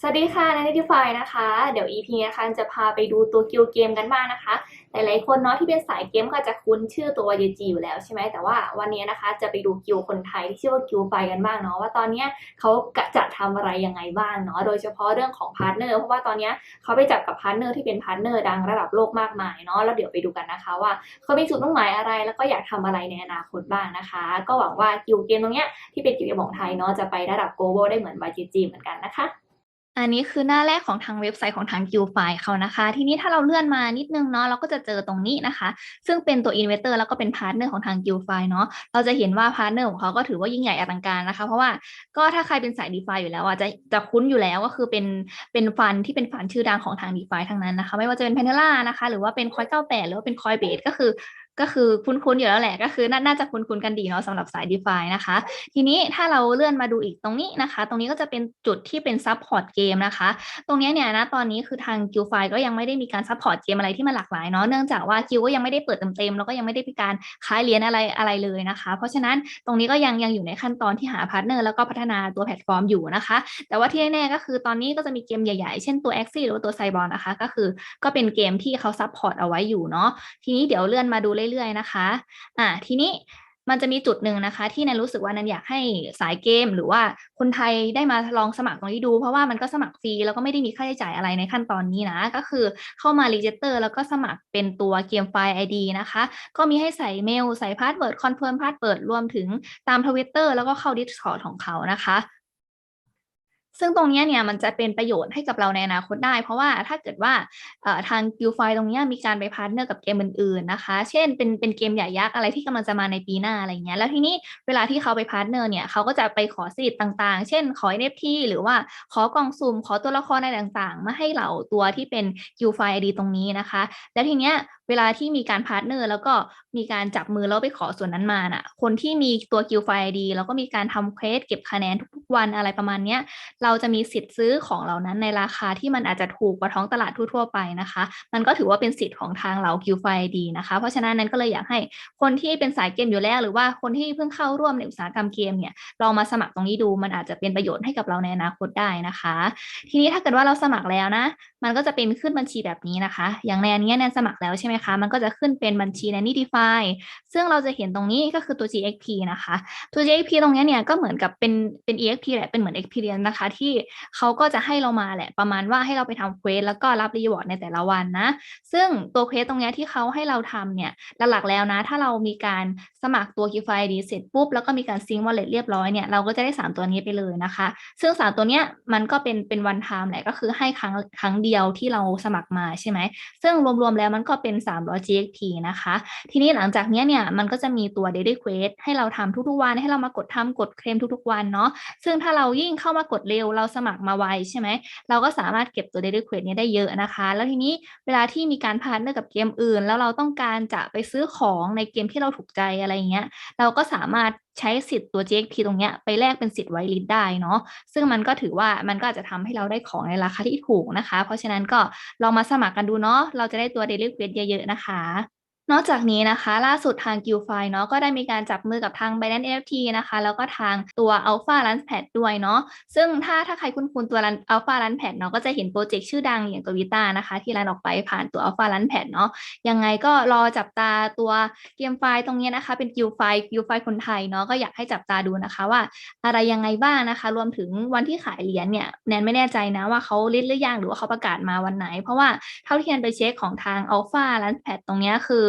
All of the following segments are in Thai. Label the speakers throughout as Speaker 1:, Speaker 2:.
Speaker 1: สวัสดีค่ะนันนิติฟายนะคะ เดี๋ยว EP นี้นะคะจะพาไปดูตัวกิลเกมกันบ้างนะคะ หลายๆคนเนาะที่เป็นสายเกมก็จะคุ้นชื่อตัว YG อยู่แล้วใช่ไหมแต่ว่าวันนี้นะคะจะไปดูกิลคนไทยที่ชื่อว่ากิลไฟกันบ้างเนาะว่าตอนเนี้ยเขาจะทำอะไรยังไงบ้างเนาะโดยเฉพาะเรื่องของพาร์ทเนอร์เพราะว่าตอนเนี้ยเขาไปจับกับพาร์ทเนอร์ที่เป็นพาร์ทเนอร์ดังระดับโลกมากมายเนาะแล้วเดี๋ยวไปดูกันนะคะว่าเขามีจุดมุ่งหมายอะไรแล้วก็อยากทำอะไรในอนาคตบ้างนะคะ ก็หวังว่ากิลเกมตรงเนี้ยที่เป็นกิลเกมของไทยเนาะจะไประดับ global ได้เหมือน YG เหมือนกันนะคะ
Speaker 2: อันนี้คือหน้าแรกของทางเว็บไซต์ของทาง g u i l d f i เขานะคะ ทีนี้ถ้าเราเลื่อนมานิดนึงเนาะเราก็จะเจอตรงนี้นะคะ ซึ่งเป็นตัว Investor แล้วก็เป็นพาร์ทเนอร์ของทาง g u i l d f i เนาะเราจะเห็นว่าพาร์ทเนอร์ของเขาก็ถือว่ายิ่งใหญ่อลังการนะคะ เพราะว่าก็ถ้าใครเป็นสาย DeFi อยู่แล้วอะจะจะคุ้นอยู่แล้วก็คือเป็นเป็นฟันที่เป็นฟันชื่อดังของทาง DeFi ทั้งนั้นนะคะ ไม่ว่าจะเป็น Panera นะคะ หรือว่าเป็น Coin98 หรือว่าเป็น Coinbase ก็คือ ก็คือคุ้นๆอยู่แล้วแหละ ก็คือน่าจะคุ้นๆกันดีเนาะสำหรับสาย DeFi นะคะ ทีนี้ถ้าเราเลื่อนมาดูอีกตรงนี้นะคะ ตรงนี้ก็จะเป็นจุดที่เป็นซับพอร์ตเกมนะคะ ตรงนี้เนี่ยนะตอนนี้คือทางกิลไฟก็ยังไม่ได้มีการซัพพอร์ตเกมอะไรที่มันหลากหลายเนาะเนื่องจากว่ากิลก็ยังไม่ได้เปิดเต็มๆแล้วก็ยังไม่ได้มีการขายเหรียญอะไรอะไรเลยนะคะ เพราะฉะนั้นตรงนี้ก็ยังยังอยู่ในขั้นตอนที่หาพาร์ทเนอร์แล้วก็พัฒนาตัวแพลตฟอร์มอยู่นะคะ แต่ว่าที่แน่ๆก็คือตอนนี้ก็จะมีเกมใหญ่ๆ เช่นตัว a x i หรือตัวไซบอลนะคะ ก็คือก็เป็นเกมที่เขาซัพพอร์ตเอาไว้อยู่เนาะทีนี้เดี๋ยวเลื่อนมาดูเรื่อยๆนะคะอ่าทีนี้มันจะมีจุดหนึ่งนะคะ ที่นันรู้สึกว่านันอยากให้สายเกม หรือว่าคนไทยได้มาลองสมัครตรงนี้ดู เพราะว่ามันก็สมัครฟรีแล้วก็ไม่ได้มีค่าใช้จ่ายอะไรในขั้นตอนนี้นะ ก็คือเข้ามารีจิสเตอร์แล้วก็สมัครเป็นตัวเกมไฟล์ ID นะคะ ก็มีให้ใส่เมล ใส่พาสเวิร์ดคอนเฟิร์มพาสเวิร์ดรวมถึงตามทวิตเตอร์แล้วก็เข้า Discord ของเขานะคะ ซึ่งตรงนี้เนี่ยมันจะเป็นประโยชน์ให้กับเราในอนาคตได้ เพราะว่าถ้าเกิดว่าทางกิลไฟตรงนี้มีการไปพาร์ทเนอร์กับเกมอื่นๆนะคะ เช่นเป็นเป็นเกมใหญ่ยักษ์อะไรที่กำลังจะมาในปีหน้าอะไรเงี้ยแล้วทีนี้เวลาที่เขาไปพาร์ทเนอร์เนี่ยเขาก็จะไปขอสิทธิ์ต่างๆ เช่นขอ NFT หรือว่าขอกล่องสุ่มขอตัวละครอะไรต่างๆ มาให้เหล่าตัวที่เป็นกิลไฟดีตรงนี้นะคะ แล้วทีเนี้ยเวลาที่มีการพาร์ทเนอร์แล้วก็มีการจับมือแล้วไปขอส่วนนั้นมาน่ะ คนที่มีตัวกิลไฟดีแล้วก็มีการทำเควสเก็บคะแนนทุก วันอะไรประมาณเนี้ยเราจะมีสิทธิ์ซื้อของเหล่านั้นในราคาที่มันอาจจะถูกกว่าท้องตลาดทั่วๆไปนะคะ มันก็ถือว่าเป็นสิทธิ์ของทางเรากิลไฟดีนะคะ เพราะฉะนั้นนั้นก็เลยอยากให้คนที่เป็นสายเกมอยู่แล้ว หรือว่าคนที่เพิ่งเข้าร่วมในอุตสาหกรรมเกมเนี่ยลองมาสมัครตรงนี้ดูมันอาจจะเป็นประโยชน์ให้กับเราในอนาคตได้นะคะ ทีนี้ถ้าเกิดว่าเราสมัครแล้วนะ มันก็จะเป็นขึ้นบัญชีแบบนี้นะคะ อย่างในอันนี้แนนสมัครแล้วใช่ไหมคะ มันก็จะขึ้นเป็นบัญชีในนิติฟายซึ่งเราจะเห็นตรงนี้ก็คือตัว GXP นะคะ ตัว GXP ตรงนี้เนี่ยก็เหมือนกับเป็นเป็น EXP แหละเป็นเหมือน experience นะคะ ที่เขาก็จะให้เรามาแหละ ประมาณว่าให้เราไปทำเควสแล้วก็รับรีวอร์ดในแต่ละวันนะ ซึ่งตัวเควสตรงนี้ที่เขาให้เราทำเนี่ยหลักๆแล้วนะ ถ้าเรามีการสมัครตัว q f i d เสร็จปุ๊บ แล้วก็มีการซิง k wallet เรียบร้อยเนี่ยเราก็จะได้ 3 ตัวนี้ไปเลยนะคะ ซึ่ง 3 ตัวเนี้ยมันก็เป็นเป็น one time แหละก็คือให้ครั้งครั้งเดียวที่เราสมัครมาใช่ไหมซึ่งรวมๆแล้วมันก็เป็น300 GXP นะคะ ทีนี้หลังจากนี้เนี่ยมันก็จะมีตัว daily quest ให้เราทำทุกๆวันให้เรามากดทำกดเคลมทุกๆวันเนาะซึ่งถ้าเรายิ่งเข้ามากดเร็วเราสมัครมาไวใช่ไหม เราก็สามารถเก็บตัว daily quest นี้ได้เยอะนะคะ แล้วทีนี้เวลาที่มีการพาร์ทเนอร์กับเกมอื่น แล้วเราต้องการจะไปซื้อของในเกมที่เราถูกใจอะไรเงี้ย เราก็สามารถใช้สิทธิ์ตัว JXP ตรงเนี้ยไปแลกเป็นสิทธิ์ไวลิสได้เนาะ ซึ่งมันก็ถือว่ามันก็อาจจะทำให้เราได้ของในราคาที่ถูกนะคะ เพราะฉะนั้นก็ลองมาสมัครกันดูเนาะ เราจะได้ตัว daily quest เยอะๆนะคะ นอกจากนี้นะคะ ล่าสุดทาง g u i l d f i เนาะก็ได้มีการจับมือกับทาง Binance NFT นะคะ แล้วก็ทางตัว Alpha Launchpad ด้วยเนาะซึ่งถ้าถ้าใครคุ้นๆตัว Alpha Launchpad เนาะก็จะเห็นโปรเจกต์ชื่อดังอย่างตัววิต้านะคะ ที่รันออกไปผ่านตัว Alpha Launchpad เนาะยังไงก็รอจับตาตัวเกมไฟตรงนี้นะคะ เป็น g u i l d f i g u i l d f i คนไทยเนาะก็อยากให้จับตาดูนะคะว่า อะไรยังไงบ้างนะคะ รวมถึงวันที่ขายเหรียญเนี่ยแนนไม่แน่ใจนะว่าเขาลิสต์หรือยังหรือว่าเขาประกาศมาวันไหน เพราะว่าเท่าที่แนนไปเช็คของทาง Alpha Launchpad ตรงนี้คือ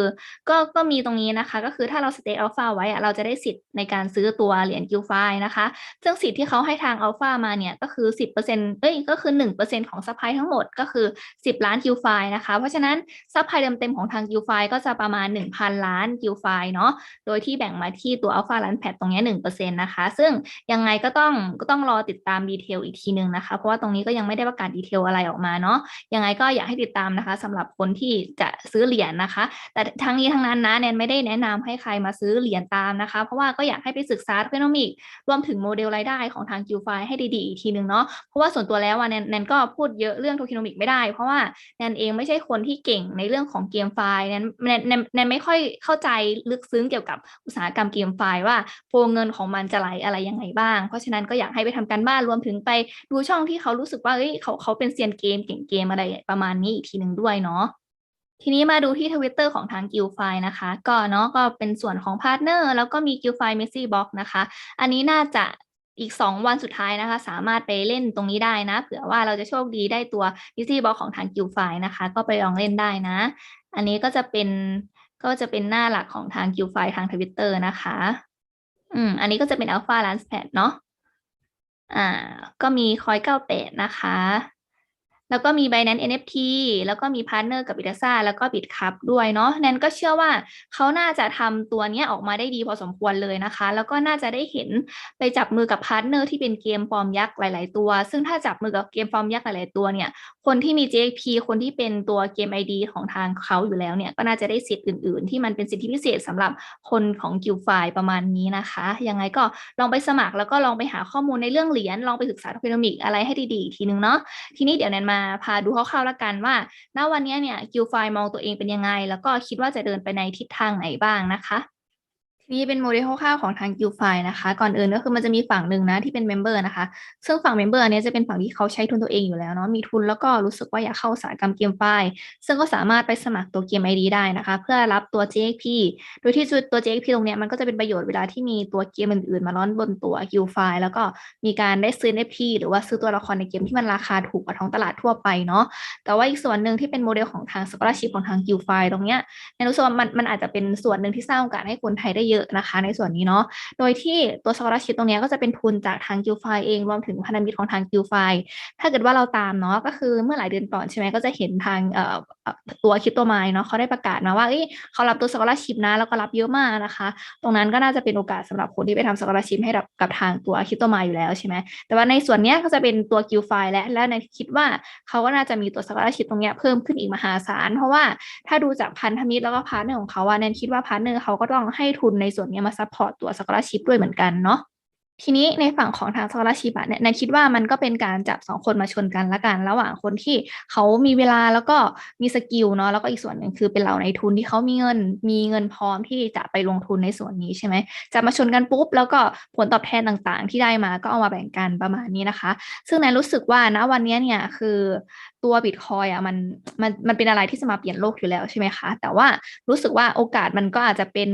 Speaker 2: ก็ก็มีตรงนี้นะคะ ก็คือถ้าเราสเต็กอัลฟาไว้อะเราจะได้สิทธิ์ในการซื้อตัวเหรียญกิลไฟนะคะ ซึ่งสิทธิ์ที่เขาให้ทางอัลฟามาเนี่ยก็คือ 10%เอ้ยก็คือ 1%ของซัพพลายทั้งหมดก็คือ 10 ล้านกิลไฟนะคะ เพราะฉะนั้นซัพพลายเต็มๆของทางกิลไฟก็จะประมาณ 1,000 ล้านกิลไฟเนาะโดยที่แบ่งมาที่ตัวอัลฟาล้านแพดตรงนี้1%นะคะ ซึ่งยังไงก็ต้องก็ต้องรอติดตามดีเทลอีกทีนึงนะคะ เพราะว่าตรงนี้ก็ยังไม่ได้ประกาศดีเทลอะไรออกมาเนาะยังไงก็อยากให้ติดตามนะคะสำหรับคนที่จะซื้อเหรียญนะคะ แต่ทั้งนี้ทั้งนั้นนะแนนไม่ได้แนะนำให้ใครมาซื้อเหรียญตามนะคะ เพราะว่าก็อยากให้ไปศึกษาเทคโนมิกรวมถึงโมเดลรายได้ของทาง q f i ให้ดีๆอีกทีหนึ่งเนาะเพราะว่าส่วนตัวแล้วอะแนนแนนก็พูดเยอะเรื่องโทคิโนมิกไม่ได้ เพราะว่าแนนเองไม่ใช่คนที่เก่งในเรื่องของเกมไฟแนนแนนแนนไม่ค่อยเข้าใจลึกซึ้งเกี่ยวกับอุตสาหกรรมเกมไฟว่าโฟเงินของมันจะไหลอะไรยังไงบ้าง เพราะฉะนั้นก็อยากให้ไปทำการบ้านรวมถึงไปดูช่องที่เขารู้สึกว่าเอ้ยเขาเขาเป็นเซียนเกมเก่งเกมอะไรประมาณนี้อีกทีหนึ่งด้วยเนาะ ทีนี้มาดูที่ทวิตเตอร์ของทาง g u i l d f i นะคะ ก็เนาะก็เป็นส่วนของพาร์ทเนอร์แล้วก็มี g u i l d f i Messi Box นะคะ อันนี้น่าจะอีก 2 วันสุดท้ายนะคะ สามารถไปเล่นตรงนี้ได้นะ เผื่อว่าเราจะโชคดีได้ตัว Messi Box ของทาง g u i l d f i นะคะ ก็ไปลองเล่นได้นะ อันนี้ก็จะเป็นก็จะเป็นหน้าหลักของทาง g u i l d f i ทางทวิตเตอร์นะคะ อืม อันนี้ก็จะเป็น Alpha Launchpad เนาะอ่า ก็มีคอย98นะคะ แล้วก็มี Binance NFT แล้วก็มีพาร์ทเนอร์กับ b i t a s a แล้วก็ BitCup ด้วยเนาะแนนก็เชื่อว่าเขาน่าจะทำตัวนี้ออกมาได้ดีพอสมควรเลยนะคะ แล้วก็น่าจะได้เห็นไปจับมือกับพาร์ทเนอร์ที่เป็นเกมฟอร์มยักษ์หลาย ๆ ตัว ซึ่งถ้าจับมือกับเกมฟอร์มยักษ์หลาย ๆ ตัวเนี่ยคนที่มี JP คนที่เป็นตัวเกม ID ของทางเขาอยู่แล้วเนี่ย ก็น่าจะได้สิทธิ์อื่น ๆ ที่มันเป็นสิทธิพิเศษสำหรับคนของ g u i l d f i ประมาณนี้นะคะ ยังไงก็ลองไปสมัครแล้วก็ลองไปหาข้อมูลในเรื่องเหรียญลองไปศึกษาโทเคนมิกอะไรให้ดีๆอีกทีนึงเนาะทีนี้เดี๋ยวแนนมาพาดูคร่าวๆแล้วกันว่า ณวันนี้เนี่ย g u i l d f i มองตัวเองเป็นยังไง แล้วก็คิดว่าจะเดินไปในทิศทางไหนบ้างนะคะ นี้เป็นโมเดลคร่าวๆของทาง g u i l d f i นะคะ ก่อนอื่นก็คือมันจะมีฝั่งหนึ่งนะที่เป็นเมมเบอร์นะคะ ซึ่งฝั่งเมมเบอร์อันนี้จะเป็นฝั่งที่เขาใช้ทุนตัวเองอยู่แล้วเนาะ มีทุนแล้วก็รู้สึกว่าอยากเข้าสาหกรรมเกมไฟล์ซึ่งก็สามารถไปสมัครตัว Game ID ได้นะคะ เพื่อรับตัว JXP โดยที่ตัว JXP ตรงเนี้ยมันก็จะเป็นประโยชน์เวลาที่มีตัวเกมอื่นๆ มาล้อนบนตัว g u i l d f i แล้วก็มีการได้ซื้อ NFT หรือว่าซื้อตัวละครในเกมที่มันราคาถูกกว่าท้องตลาดทั่วไปเนาะ แต่ว่าอีกส่วนหนึ่งที่เป็นโมเดลของทาง scholarship ของทาง g u i l d f i ตรงเนี้ยแนนรู้สึกว่ามันมันอาจจะเป็นส่วนหนึ่งที่สร้างโอกาสให้คนไทยได้เยอะนะคะ ในส่วนนี้เนาะ โดยที่ตัวสกอร์ชิพตรงนี้ก็จะเป็นทุนจากทางกิลไฟเองรวมถึงพันธมิตรของทางกิลไฟถ้าเกิดว่าเราตามเนาะก็คือเมื่อหลายเดือนก่อนใช่ไหมก็จะเห็นทางเอ่อ ตัวคริปโตไม้เนาะเขาได้ประกาศมาว่าเอ้ยเขารับตัว scholarship นะแล้วก็รับเยอะมากนะคะ ตรงนั้นก็น่าจะเป็นโอกาสสำหรับคนที่ไปทำ scholarship ให้กับทางตัวคริปโตไม้อยู่แล้วใช่ไหมแต่ว่าในส่วนนี้ก็จะเป็นตัว g u i l d f i และและในคิดว่าเขาก็น่าจะมีตัว scholarship ตรงเนี้ยเพิ่มขึ้นอีกมหาศาล เพราะว่าถ้าดูจากพันธมิตรแล้วก็พาร์ทเนอร์ของเขาว่าแนนคิดว่าพาร์ทเนอร์เขาก็ต้องให้ทุนในส่วนนี้มาซัพพอร์ตตัว scholarship ด้วยเหมือนกันเนาะ ทีนี้ในฝั่งของทาง scholarship อะเนี่ยแนนคิดว่ามันก็เป็นการจับสองคนมาชนกันละกัน ระหว่างคนที่เขามีเวลาแล้วก็มีสกิลเนาะแล้วก็อีกส่วนหนึ่งคือเป็นเหล่าในทุนที่เขามีเงิน มีเงินพร้อมที่จะไปลงทุนในส่วนนี้ใช่ไหมจะมาชนกันปุ๊บ แล้วก็ผลตอบแทนต่างๆ ที่ได้มาก็เอามาแบ่งกันประมาณนี้นะคะ ซึ่งแนนรู้สึกว่านะวันนี้เนี่ยคือตัวบิตคอยอะมันมันมันเป็นอะไรที่จะมาเปลี่ยนโลกอยู่แล้วใช่ไหมคะ แต่ว่ารู้สึกว่าโอกาสมันก็อาจจะเป็น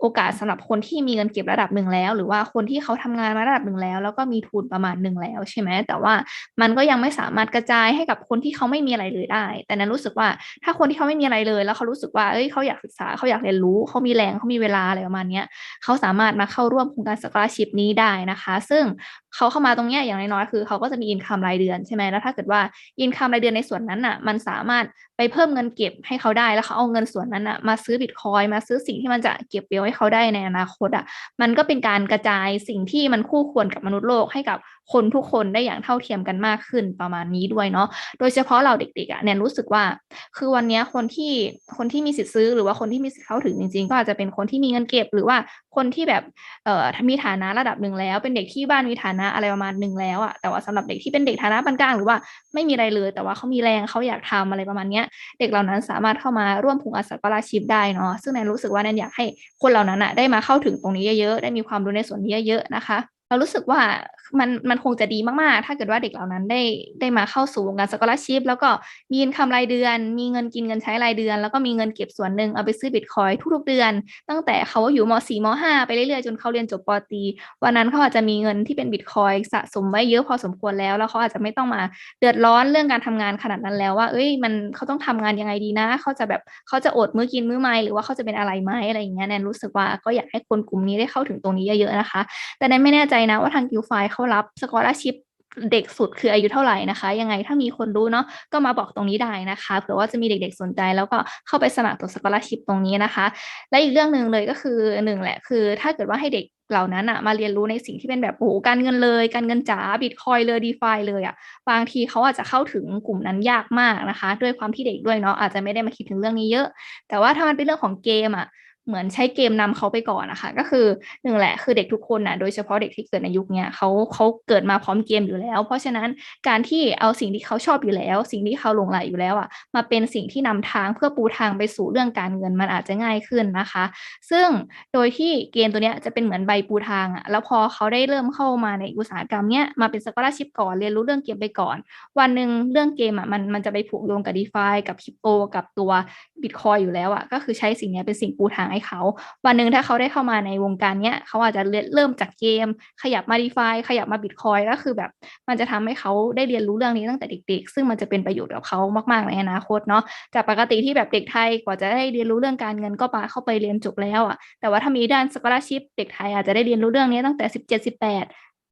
Speaker 2: โอกาสสำหรับคนที่มีเงินเก็บระดับหนึ่งแล้ว หรือว่าคนที่เขาทำงานมาระดับหนึ่งแล้ว แล้วก็มีทุนประมาณหนึ่งแล้วใช่ไหมแต่ว่ามันก็ยังไม่สามารถกระจายให้กับคนที่เขาไม่มีอะไรเลยได้ แต่นั้นรู้สึกว่าถ้าคนที่เขาไม่มีอะไรเลย แล้วเขารู้สึกว่าเอ้ยเขาอยากศึกษาเขาอยากเรียนรู้เขามีแรงเขามีเวลาอะไรประมาณนี้เขาสามารถมาเข้าร่วมโครงการสกอ l ชิพนี้ได้นะคะ ซึ่งเขาเข้ามาตรงเนี้ยอย่างน้อยๆคือเขาก็จะมีอินคัมรายเดือนใช่ไหมแล้วถ้าเกิดว่าอินคัมรายเดือนในส่วนนั้นอะมันสามารถไปเพิ่มเงินเก็บให้เขาได้แล้วเขาเอาเงินส่วนนั้นอะมาซื้อบิตคอยมาซื้อสิ่งที่มันจะเก็บเวลให้เขาได้ในอนาคตอะมันก็เป็นการกระจายสิ่งที่มันคู่ควรกับมนุษย์โลกให้กับ คนทุกคนได้อย่างเท่าเทียมกันมากขึ้นประมาณนี้ด้วยเนาะโดยเฉพาะเราเด็กๆอะแนนรู้สึกว่า คือวันนี้คนที่คนที่มีสิทธิ์ซื้อหรือว่าคนที่มีสิทธิ์เข้าถึงจริง ๆ ก็อาจจะเป็นคนที่มีเงินเก็บ หรือว่าคนที่แบบเอ่อมีฐานะระดับหนึ่งแล้ว เป็นเด็กที่บ้านมีฐานะอะไรประมาณหนึ่งแล้วอะแต่ว่าสำหรับเด็กที่เป็นเด็กฐานะปานกลางหรือว่าไม่มีอะไรเลย แต่ว่าเขามีแรงเขาอยากทำอะไรประมาณเนี้ยเด็กเหล่านั้นสามารถเข้ามาร่วมโครงการสกอลาชิพได้เนาะซึ่งแนนรู้สึกว่าแนนอยากให้คนเหล่านั้นอะได้มาเข้าถึงตรงนี้เยอะๆได้มีความรู้ในส่วนนี้เยอะๆนะคะ เรารู้สึกว่ามันมันคงจะดีมาก ๆ ถ้าเกิดว่าเด็กเหล่านั้นได้ได้มาเข้าสู่วงการสกอลาชิพแล้วก็มีอินคัมรายเดือน มีเงินกินเงินใช้รายเดือน แล้วก็มีเงินเก็บส่วนหนึ่งเอาไปซื้อบิตคอยทุกๆเดือน ตั้งแต่เขาอยู่ม .4 ม .5 ไปเรื่อย ๆ จนเขาเรียนจบปตรีวันนั้นเขาอาจจะมีเงินที่เป็นบิตคอยสะสมไว้เยอะพอสมควรแล้ว แล้วเขาอาจจะไม่ต้องมาเดือดร้อนเรื่องการทำงานขนาดนั้นแล้วว่า เอ้ยมันเขาต้องทำงานยังไงดีนะเขาจะแบบเขาจะอดมื้อกินมื้อไม่หรือว่าเขาจะเป็นอะไรไหมอะไรอย่างเงี้ยแนนรู้สึกว่าก็อยากให้คนกลุ่มนี้ได้เข้าถึงตรงนี้เยอะๆนะคะ แต่แนนไม่แน่ใจนะว่าทางกิวไฟเขารับสกอร์ชิพเด็กสุดคืออายุเท่าไหร่นะคะ ยังไงถ้ามีคนรู้เนาะก็มาบอกตรงนี้ได้นะคะเผื่อว่าจะมีเด็กๆสนใจแล้วก็เข้าไปสมัครตัวสกอ l ชิพตรงนี้นะคะ และอีกเรื่องหนึ่งเลยก็คือหนึ่งแหละคือ ถ้าเกิดว่าให้เด็กเหล่านั้นอะมาเรียนรู้ในสิ่งที่เป็นแบบโอ้การเงินเลย การเงินจ๋าบิตคอยเลยดีฟาเลยอะบางทีเขาอาจจะเข้าถึงกลุ่มนั้นยากมากนะคะ ด้วยความที่เด็กด้วยเนาะอาจจะไม่ได้มาคิดถึงเรื่องนี้เยอะ แต่ว่าถ้ามันเป็นเรื่องของเกมอะ เหมือนใช้เกมนำเขาไปก่อนนะคะ ก็คือหนึ่งแหละคือเด็กทุกคนนะโดยเฉพาะเด็กที่เกิดในยุคนี้เขาเขาเกิดมาพร้อมเกมอยู่แล้ว เพราะฉะนั้นการที่เอาสิ่งที่เขาชอบอยู่แล้ว สิ่งที่เขาหลงใหลอยู่แล้วอะมาเป็นสิ่งที่นำทางเพื่อปูทางไปสู่เรื่องการเงินมันอาจจะง่ายขึ้นนะคะ ซึ่งโดยที่เกมตัวเนี้ยจะเป็นเหมือนใบปูทางอะแล้วพอเขาได้เริ่มเข้ามาในอุตสาหกรรมเนี้ยมาเป็นสกอ l ชิพก่อนเรียนรู้เรื่องเกมไปก่อน วันหนึ่งเรื่องเกมอะมันมันจะไปผูกโยงกับ d e f ากับคริปโตกับตัว บิตคอยอยู่แล้วอะก็คือใช้สิ่งนี้เป็นสิ่งปูทางให้เขา วันหนึ่งถ้าเขาได้เข้ามาในวงการเนี้ยเขาอาจจะเริ่มจากเกม ขยับมา d e f าขยับมาบิตคอยก็คือแบบมันจะทำให้เขาได้เรียนรู้เรื่องนี้ตั้งแต่เด็ก ๆ ซึ่งมันจะเป็นประโยชน์กับเขามากๆในอนาคตเนาะจากปกติที่แบบเด็กไทยกว่าจะได้เรียนรู้เรื่องการเงินก็ปาเข้าไปเรียนจบแล้วอะแต่ว่าถ้ามีด้านสกอ l ชิพเด็กไทยอาจจะได้เรียนรู้เรื่องนี้ตั้งแต่สิบเจ็ดสิบแปด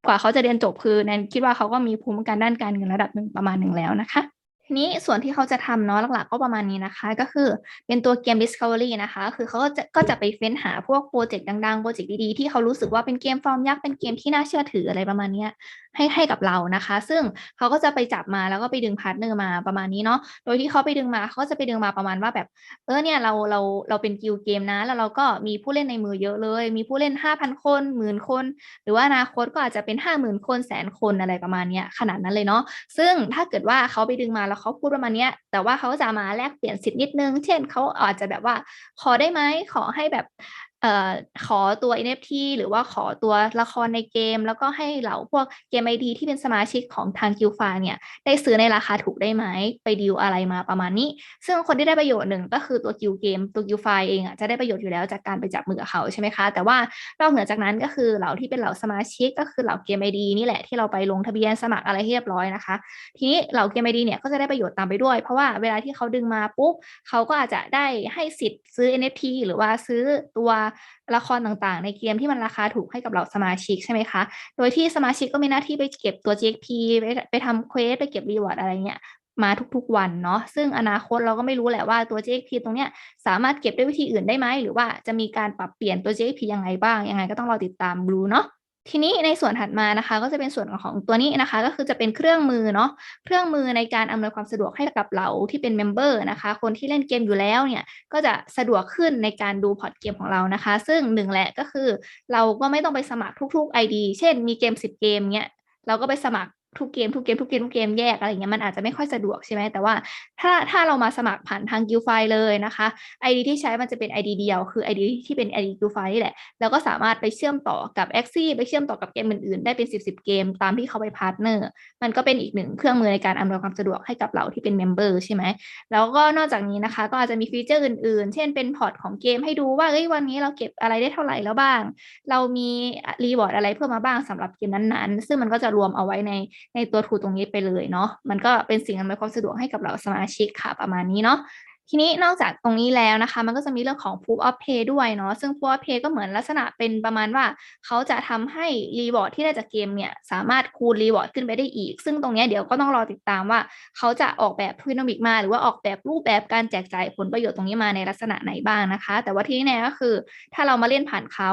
Speaker 2: กว่าเขาจะเรียนจบคือแนนคิดว่าเขาก็มีภูมิคุ้มกันด้านการเงินระดับหนึ่งประมาณหนึ่งแล้วนะคะ ทีนี้ส่วนที่เขาจะทำเนาะหลักๆ ก็ประมาณนี้นะคะ ก็คือเป็นตัวเกม Discovery นะคะ คือเขาก็จะก็จะไปเฟ้นหาพวกโปรเจกต์ดังๆ โปรเจกต์ดีๆ ที่เขารู้สึกว่าเป็นเกมฟอร์มยักษ์เป็นเกมที่น่าเชื่อถืออะไรประมาณเนี้ยให้ให้กับเรานะคะ ซึ่งเขาก็จะไปจับมาแล้วก็ไปดึงพาร์ทเนอร์มาประมาณนี้เนาะโดยที่เขาไปดึงมาเขาก็จะไปดึงมาประมาณว่าแบบเออเนี่ยเราเราเราเป็นกิลเกมนะ แล้วเราก็มีผู้เล่นในมือเยอะเลย มีผู้เล่น 5,000 คนหมื่นคน หรือว่าอนาคตก็อาจจะเป็น 50,000 คนแสนคนอะไรประมาณเนี้ยขนาดนั้นเลยเนาะซึ่งถ้าเกิดว่าเขาไปดึงมาแล้วเขาพูดประมาณเนี้ยแต่ว่าเขาจะมาแลกเปลี่ยนสิทธิ์นิดนึง เช่นเขาอาจจะแบบว่าขอได้ไหมขอให้แบบ เอ่อขอตัว NFT หรือว่าขอตัวละครในเกม แล้วก็ให้เหล่าพวกเกมไอดีที่เป็นสมาชิกของทางกิลฟาเนี่ย ได้ซื้อในราคาถูกได้ไหม ไปดีลอะไรมาประมาณนี้ ซึ่งคนที่ได้ประโยชน์หนึ่งก็คือตัวกิลเกม ตัวกิลไฟเองอะจะได้ประโยชน์อยู่แล้วจากการไปจับมือเขาใช่ไหมคะ แต่ว่านอกเหนือจากนั้นก็คือเหล่าที่เป็นเหล่าสมาชิก ก็คือเหล่าเกมไอดีนี่แหละที่เราไปลงทะเบียนสมัครอะไรเรียบร้อยนะคะ ทีนี้เหล่าเกมไอดีเนี่ยก็จะได้ประโยชน์ตามไปด้วย เพราะว่าเวลาที่เขาดึงมาปุ๊บเขาก็อาจจะได้ให้สิทธิ์ซื้อ NFT หรือว่าซื้อตัวละครต่างๆ ในเกมที่มันราคาถูกให้กับเราสมาชิกใช่ไหมคะ โดยที่สมาชิกก็มีหน้าที่ไปเก็บตัว GXP ไปไปทำเควสไปเก็บรีวอร์ดอะไรเงี้ยมาทุกๆวันเนาะซึ่งอนาคตเราก็ไม่รู้แหละว่าตัว JXP ตรงเนี้ยสามารถเก็บด้วยวิธีอื่นได้ไหม หรือว่าจะมีการปรับเปลี่ยนตัว JXP ยังไงบ้าง ยังไงก็ต้องรอติดตามดูเนาะ ทีนี้ในส่วนถัดมานะคะ ก็จะเป็นส่วนของตัวนี้นะคะ ก็คือจะเป็นเครื่องมือเนาะเครื่องมือในการอำนวยความสะดวกให้กับเราที่เป็นเมมเบอร์นะคะ คนที่เล่นเกมอยู่แล้วเนี่ยก็จะสะดวกขึ้นในการดูพอร์ตเกมของเรานะคะ ซึ่งหนึ่งแหละก็คือ เราก็ไม่ต้องไปสมัครทุก ๆ ID เช่นมีเกม 10 เกมเนี้ยเราก็ไปสมัคร ทุกเกมทุกเกมทุกเกมทุกเกมแยกอะไรเงี้ยมันอาจจะไม่ค่อยสะดวกใช่ไหมแต่ว่าถ้าถ้าเรามาสมัครผ่านทางกิลไฟเลยนะคะ ID ที่ใช้มันจะเป็น ID เดียว คือ ID ที่เป็น ID กิลไฟนี่แหละ แล้วก็สามารถไปเชื่อมต่อกับ a x i ไปเชื่อมต่อกับเกมอื่นๆ ได้เป็น 10 10เกมตามที่เขาไปพาร์ทเนอร์มันก็เป็นอีกหนึ่งเครื่องมือในการอำนวยความสะดวกให้กับเราที่เป็นเมมเบอร์ใช่ไหมแล้วก็นอกจากนี้นะคะ ก็อาจจะมีฟีเจอร์อื่นๆ เช่นเป็นพอร์ตของเกมให้ดูว่าเอ้ยวันนี้เราเก็บอะไรได้เท่าไหร่แล้วบ้าง เรามีรีวอร์ดอะไรเพิ่มมาบ้างสำหรับเกมนั้นๆ ซึ่งมันก็จะรวมเอาไว้ในในตัวทูตรงนี้ไปเลยเนาะมันก็เป็นสิ่งอำนวยความสะดวกให้กับเราสมาชิกค่ะประมาณนี้เนาะ ทีนี้นอกจากตรงนี้แล้วนะคะ มันก็จะมีเรื่องของ proof of pay ด้วยเนาะซึ่ง proof of pay ก็เหมือนลักษณะเป็นประมาณว่า เขาจะทำให้รีวอร์ดที่ได้จากเกมเนี่ย สามารถคูณรีวอร์ดขึ้นไปได้อีก ซึ่งตรงนี้เดี๋ยวก็ต้องรอติดตามว่า เขาจะออกแบบทวินอมิกมา หรือว่าออกแบบรูปแบบการแจกจ่ายผลประโยชน์ตรงนี้มาในลักษณะไหนบ้างนะคะ แต่ว่าที่แน่ก็คือ ถ้าเรามาเล่นผ่านเขา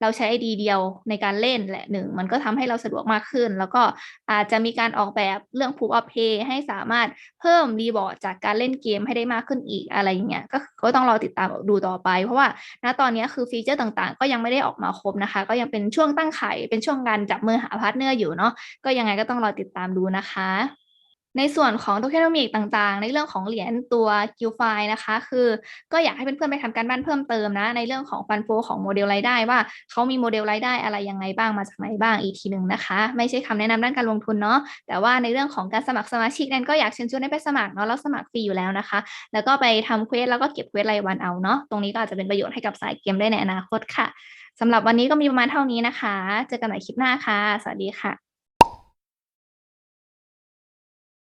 Speaker 2: เราใช้ ID เดียวในการเล่นแหละหนึ่งมันก็ทำให้เราสะดวกมากขึ้น แล้วก็อาจจะมีการออกแบบเรื่อง proof of pay ให้สามารถเพิ่มรีวอร์ดจากการเล่นเกมให้ได้มากขึ้นอีกอะไรอย่างเงี้ยก็ก็ต้องรอติดตามดูต่อไป เพราะว่าณตอนนี้คือฟีเจอร์ต่างๆ ก็ยังไม่ได้ออกมาครบนะคะ ก็ยังเป็นช่วงตั้งไข่เป็นช่วงการจับมือหาพาร์ทเนอร์อยู่เนาะก็ยังไงก็ต้องรอติดตามดูนะคะ ในส่วนของโทเคนอมิกต่างๆ ในเรื่องของเหรียญตัวกิลไฟนะคะ คือก็อยากให้เพื่อนๆไปทำการบ้านเพิ่มเติมนะ ในเรื่องของฟันโฟของโมเดลรายได้ว่าเขามีโมเดลรายได้อะไรยังไงบ้างมาจากไหนบ้างอีกทีหนึ่งนะคะ ไม่ใช่คำแนะนำด้านการลงทุนเนาะแต่ว่าในเรื่องของการสมัครสมาชิกนั้นก็อยากเชิญชวนให้ไปสมัครเนาะแล้วสมัครฟรีอยู่แล้วนะคะ แล้วก็ไปทำเควสแล้วก็เก็บเควสรายวันเอาเนาะตรงนี้ก็อาจจะเป็นประโยชน์ให้กับสายเกมได้ในอนาคตค่ะสำหรับวันนี้ก็มีประมาณเท่านี้นะคะ เจอกันใหม่คลิปหน้าค่ะ สวัสดีค่ะ